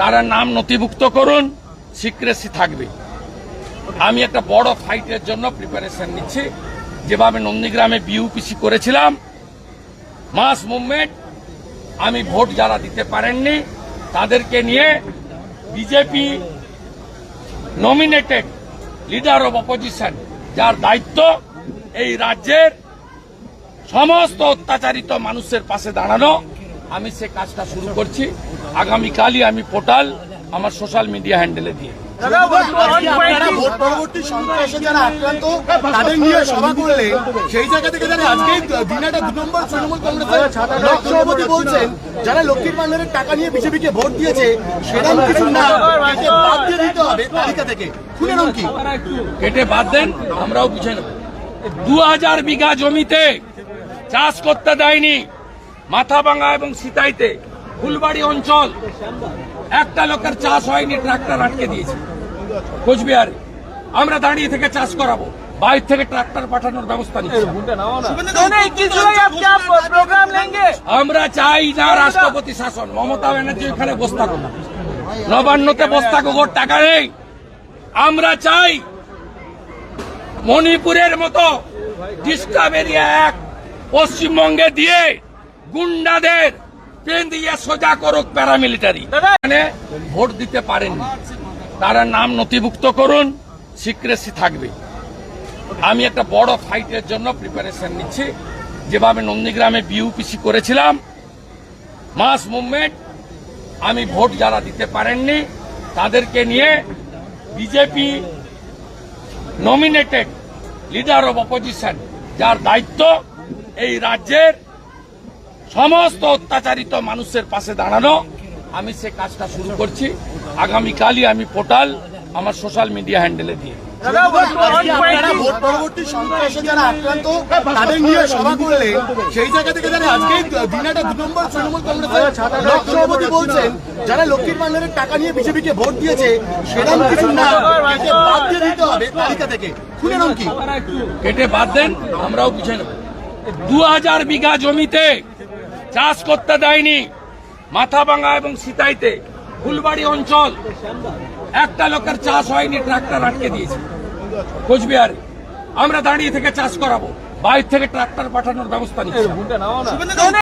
তারা নাম নথিভুক্ত করুন সিক্রেসি থাকবে। আমি একটা বড় ফাইটের জন্য প্রিপারেশন নিচ্ছি। যেভাবে নন্দীগ্রামে বিউপিসি করেছিলাম মাস মুভমেন্ট আমি ভোট যারা দিতে পারেননি, তাদেরকে নিয়ে BJP nominated leader of opposition যার দায়িত্ব এই রাজ্যের সমস্ত অত্যাচারিত মানুষের পাশে দাঁড়ানো। আমি সে কাজটা শুরু করছি। আগামীকালই আমি পোর্টাল আমার সোশ্যাল মিডিয়া হ্যান্ডেলে দিয়ে ভোট যারা আক্রান্ত তাদের নিয়ে সভা করলেন সেই জায়গা থেকে যারা আজকে দিনাটা দু নম্বর তৃণমূল কংগ্রেসের বলছেন যারা লক্ষ্মীর ভান্ডারের টাকা নিয়ে বিজেপিকে ভোট দিয়েছে সেরকম কিছু না। বাদ দিয়ে দিতে হবে তালিকা থেকে। খুলে নাম কি? কেটে বাদ দেন আমরাও বুঝে নেব। দু হাজার বিঘা জমিতে চাষ করতে দেয়নি। মাথাভাঙা এবং সিতাইতে ফুলবাড়ি অঞ্চল একটা লোকের চাষ হয়নি ট্রাক্টর আটকে দিয়েছে। কোচবিহারে। আমরা দাঁড়িয়ে থেকে চাষ করাবো। বাইর থেকে ট্রাক্টর পাঠানোর ব্যবস্থা আমরা চাই না রাষ্ট্রপতি শাসন। মমতা ব্যানার্জি ওখানে বসে থাকুক। নবান্নতে বস্তা থাকুক ওর টাকা নেই। আমরা চাই মণিপুরের মতো ডিস্টার্ব এরিয়া এক পশ্চিমবঙ্গে দিয়ে গুন্ডাদের ট্রেন দিয়ে সোজা করুক প্যারামিলিটারি এখানে ভোট দিতে পারেননি। তারা নাম নথিভুক্ত করুন সিক্রেসি থাকবে। আমি একটা বড় ফাইটের জন্য প্রিপারেশন নিচ্ছি। যেভাবে নন্দীগ্রামে বিউপিসি করেছিলাম মাস মুভমেন্ট আমি ভোট যারা দিতে পারেননি তাদেরকে নিয়ে BJP nominated leader of opposition যার দায়িত্ব এই রাজ্যের সমস্ত অত্যাচারিত মানুষের পাশে দাঁড়ানো। আমি সে কাজটা শুরু করছি। আগামীকালই আমি পোর্টাল আমার সোশ্যাল মিডিয়া হ্যান্ডেলে দিয়ে সেই জায়গা থেকে যারা আজকে দিনাটা দু নম্বর তৃণমূল কংগ্রেসের বলছেন যারা লক্ষ্মীর ভান্ডারের টাকা নিয়ে বিজেপিকে ভোট দিয়েছে সেরকম কিছু না। বাদ দিয়ে দিতে হবে তালিকা থেকে। খুলে নাম কি? কেটে বাদ দেন আমরাও বুঝে নেব। দু হাজার বিঘা জমিতে চাষ করতে দেয়নি। মাথাভাঙা এবং সিতাইতে ফুলবাড়ি অঞ্চল একটা লোকের চাষ হয়নি ট্রাক্টর আটকে দিয়েছে। কোচবিহারে, আমরা দাঁড়িয়ে থেকে চাষ করাবো। বাইরে থেকে ট্রাক্টর পাঠানোর ব্যবস্থা নিচ্ছি।